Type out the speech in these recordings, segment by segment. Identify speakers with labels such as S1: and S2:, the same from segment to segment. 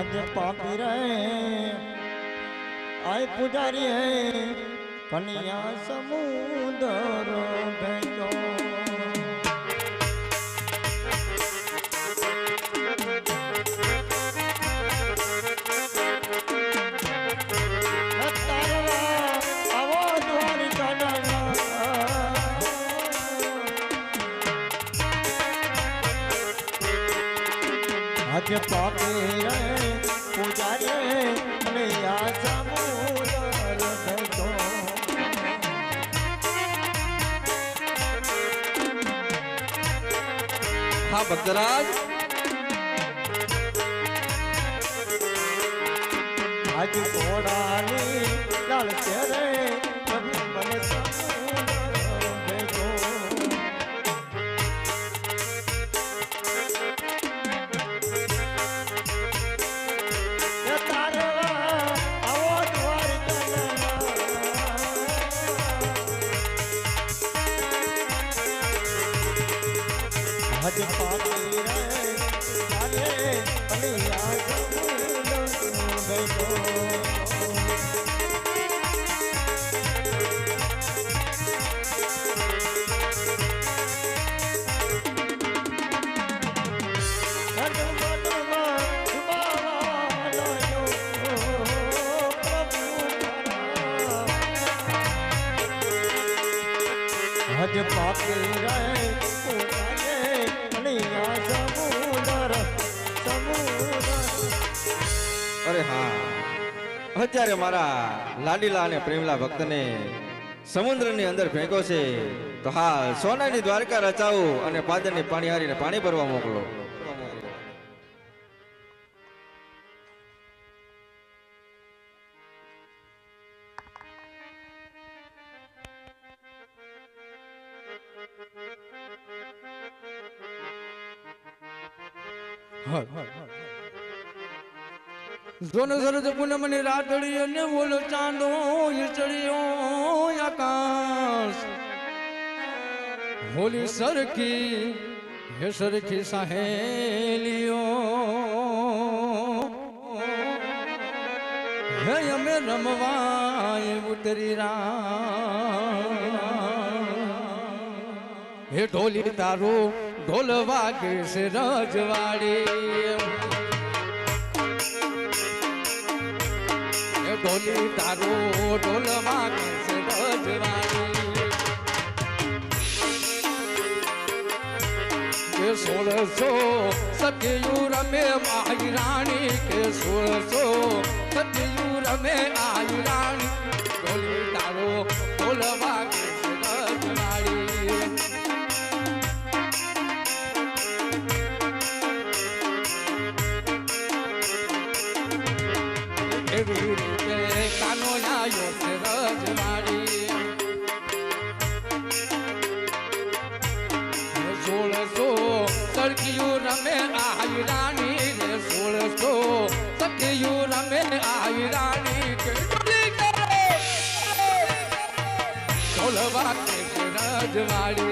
S1: આજે પાપી રહે આય પુજારી હે કન્યા સમુદર ભેજો તારવા આવો
S2: ભક્તરાજ
S1: આજ ઘોડાની લાલ ચેરે હજ પાપી રહે
S2: અરે હા, અત્યારે મારા લાડીલા અને પ્રેમલા ભક્તને સમુદ્રની અંદર ફેંકો છે. તો હા, સોનાની દ્વારકા રચાવો અને પાદરની પાણી હારીને પાણી ભરવા મોકલો.
S3: जोन सर जपुन मन रातड़ी ने बोलो चांदो, ये चढ़ियो आकाश। होली सर की ये सर की सहेलियो। है हमें रमवाए उतरी राम हे ढोली तारो ઢોલ વાગે છે રજવાડી. ઢોલી તારો ઢોલ વાગે છે રજવાડી. સોળસો સતયુ રમે માઈ રાણી. કે સોળસો સતયુ રમે આઈ રાણી. ઢોલી તારો ઢોલ વાગે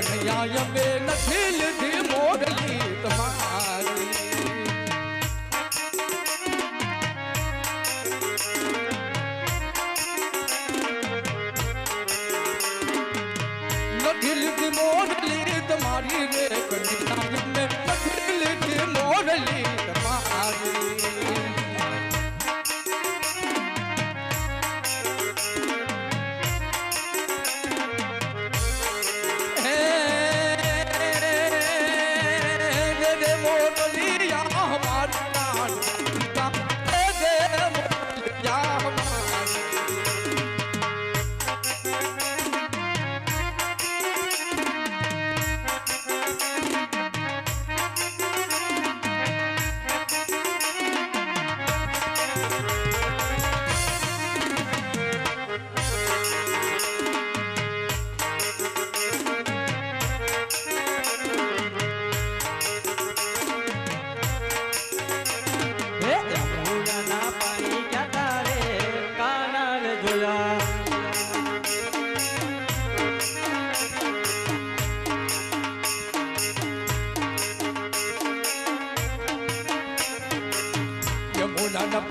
S3: કનૈયા યમે નથી લીધી મોરલી તમારી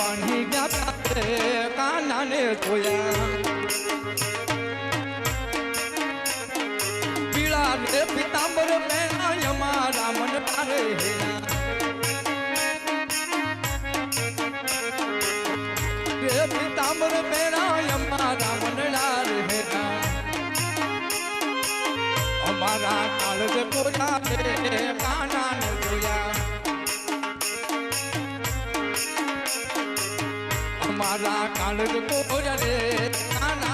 S3: મોઢાના પાણી ગયા રે કાનાને જોયા પીળા રે પિતાંબર પહેરાય મારા મન તારે હેરા રે પિતાંબર પહેરાય મારા મનડા રે હેરા અમારા કાળજ કોયા રે
S1: রাধা কালুক কোরে
S3: কানা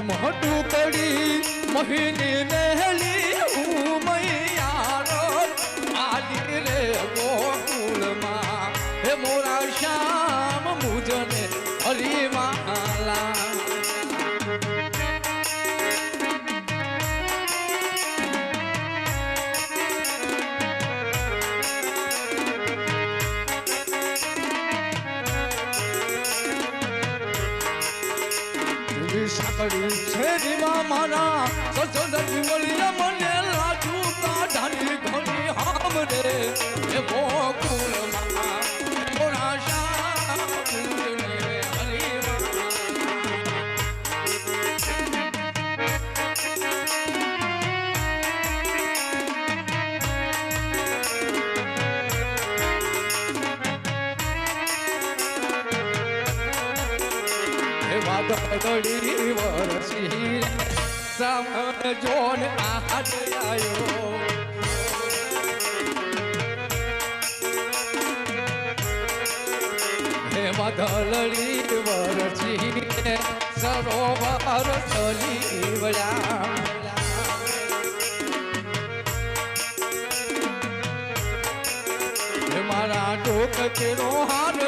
S3: મોટું કડી મહિની મહેલી હું મૈયારો આલી રે ગોકુળમાં હે મોરા શ્યામ મુજને હરિમાલા છે શેરીમાં મારા. સસડથી મળ્યા મને લાજુ કાઢાની ઘણી હામ રે. એ હે વાદળી વરસી સામન જોન આજ આયો હે વાદળી વરસી સરોવર ચલી વળ્યા મારા ટોક કેરો હાર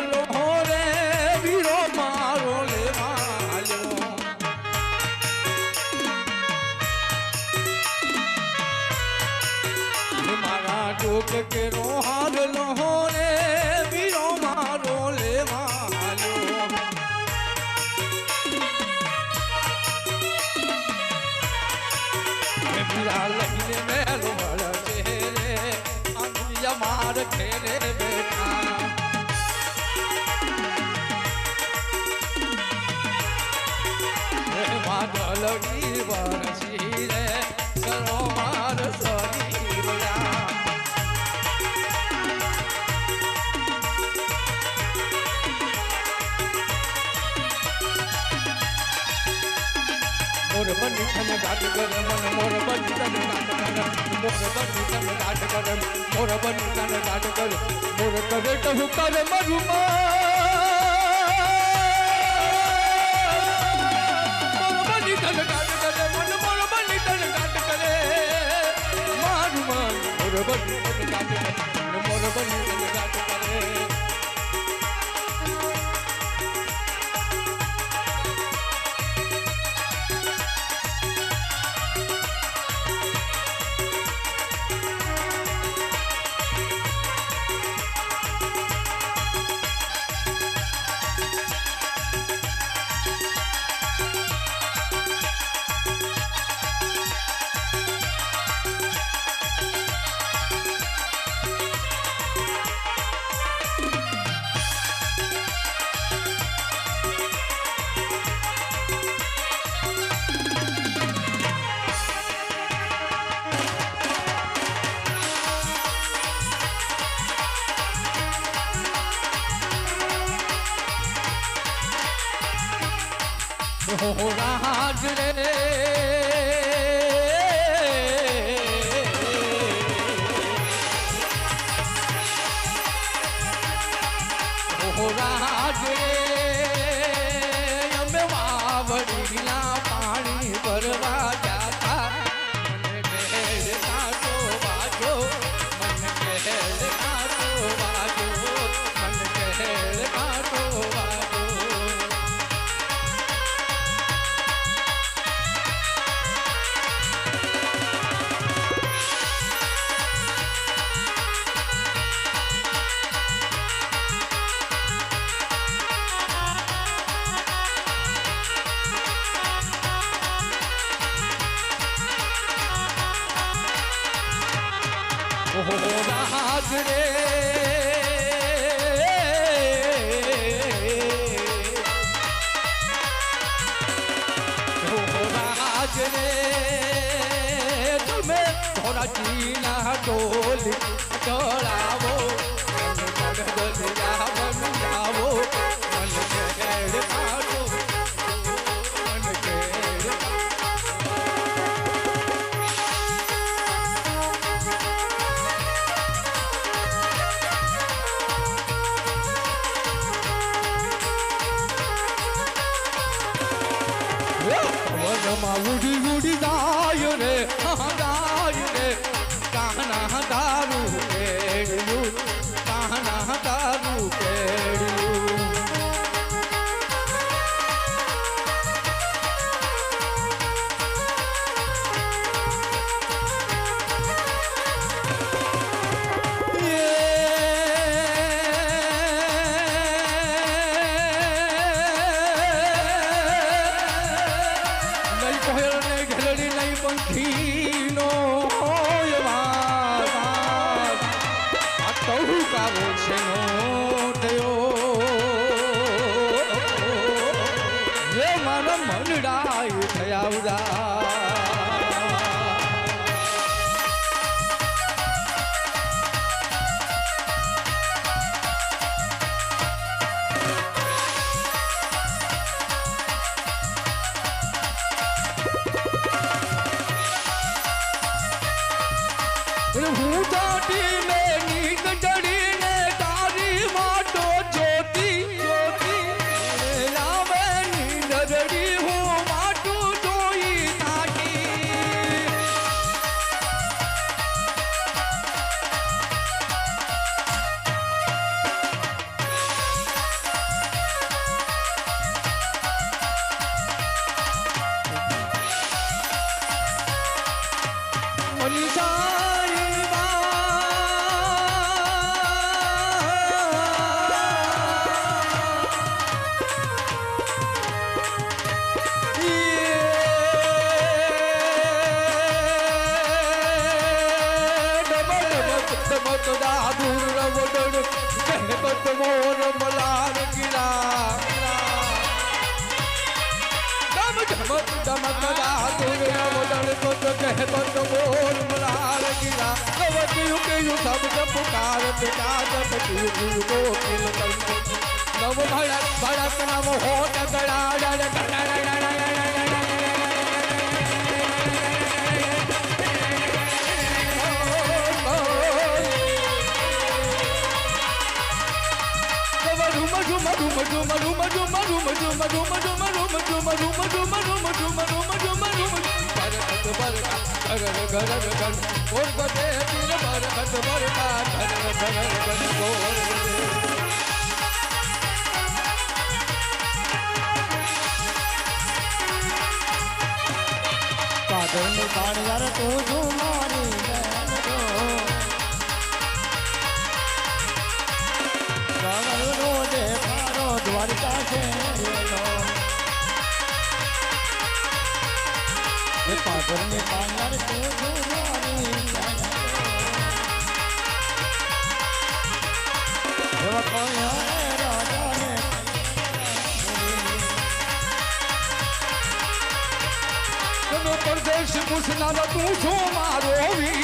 S3: હે વીરા લઈને મેલો મળે છે. રે આંગળીયા માર ખેરે બેઠા હે વાદળની વરસી તને ગાટ કર મન મોર બની તને ગાટ કર મોર બની તને ગાટ કરે હો રાજ રે હો રાજ રે વનમાં ઉડી ઉડી જાય રે જાય રે કાના દારૂ હું દાટી મે પુકાર પિતા જપતિયું ગુરુ કિલ નવ ભડક ભડક નવ હોટ ગળા મધુ મધુ
S4: મધુ મધુ મધુ મધુ મધુ મધુ મધુ મધુ મધુ મધુ મધુ મધુ મધુ મધુ મધુ તું છું મારી બેન તો. એવા કલ્યાણે રાજાને
S3: પરદેશ પૂછનાર તું છો મારો વીર